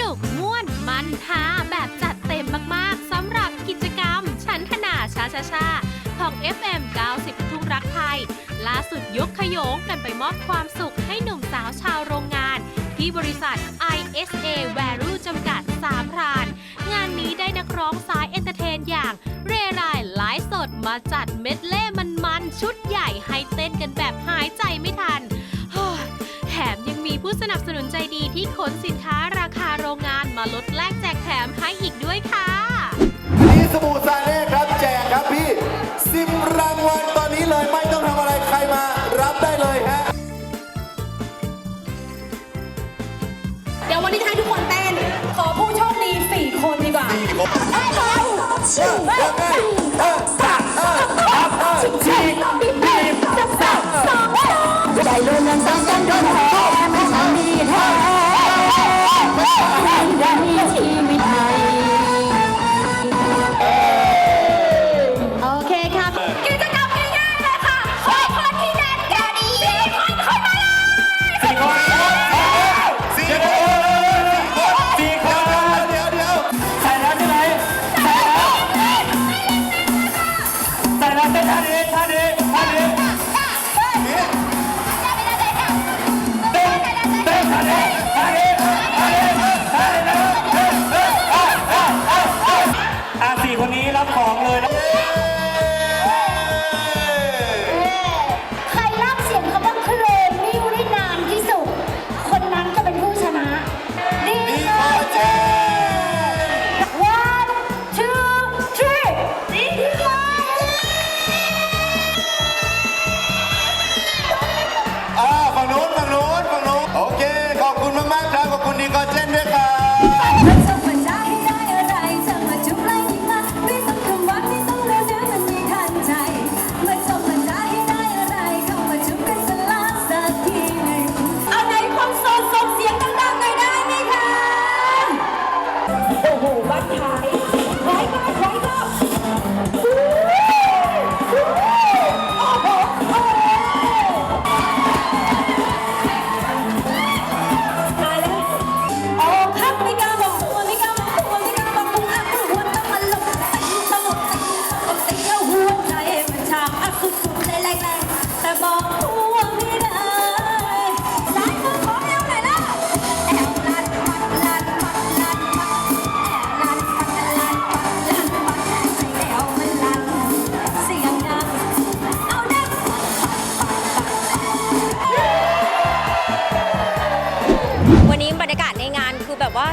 นุกม่วนมันฮาแบบจัดเต็มมากๆสำหรับกิจกรรมฉันทนาชาชาชาของ FM 90 ทุ่งรักไทย ล่าสุดยกขยงกันไปมอบความสุขให้หนุ่มสาวชาวโรงงาน ที่บริษัท ISA Value จำกัดสามพราน งานนี้ได้นักร้องสายเอนเตอร์เทนอย่าง เรไรไลฟ์สดมาจัดเม็ดเล่มันๆชุดใหญ่ให้เต้นกันแบบหายใจไม่ทันแถมยังมีผู้สนับสนุนใจดีที่ขนสิน มาลดแลกแจกแถมให้อีกด้วยค่ะอันนี้สบู่ซาเล่ครับแจกครับพี่สิบรางวัลตอนนี้เลยไม่ต้องทำอะไรใครมารับได้เลยฮะ เดี๋ยววันนี้จะให้ทุกคนเต้น ขอผู้โชคดีสี่คนดีกว่าเอ้ยเราชิวเอ้ยเอ้ยชิวชิวบีบบีบ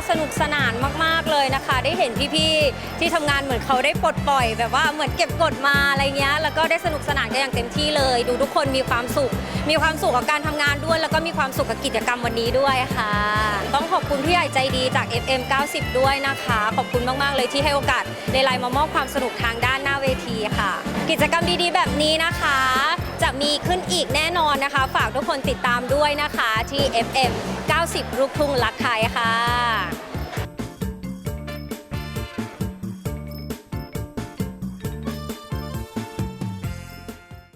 สนุกสนานมากๆเลยนะคะ ได้เห็นพี่ๆที่ทำงานเหมือนเขาได้ปลดปล่อย แบบว่าเหมือนเก็บกดมาอะไรเงี้ยแล้วก็ได้สนุกสนานกันอย่างเต็มที่เลย ดูทุกคนมีความสุข มีความสุขกับการทำงานด้วย แล้วก็มีความสุขกับกิจกรรมวันนี้ด้วยค่ะ ต้องขอบคุณพี่ใหญ่ใจดีจาก FM 90 ด้วยนะคะ ขอบคุณมากๆเลยที่ให้โอกาสในไลน์มามอบความสนุกทางด้านหน้าเวทีค่ะ กิจกรรมดีๆ แบบนี้นะคะ จะมีขึ้นอีกแน่นอนนะคะ ฝากทุกคนติดตามด้วยนะคะที่ FM 90ลูกทุ่งรักไทยค่ะ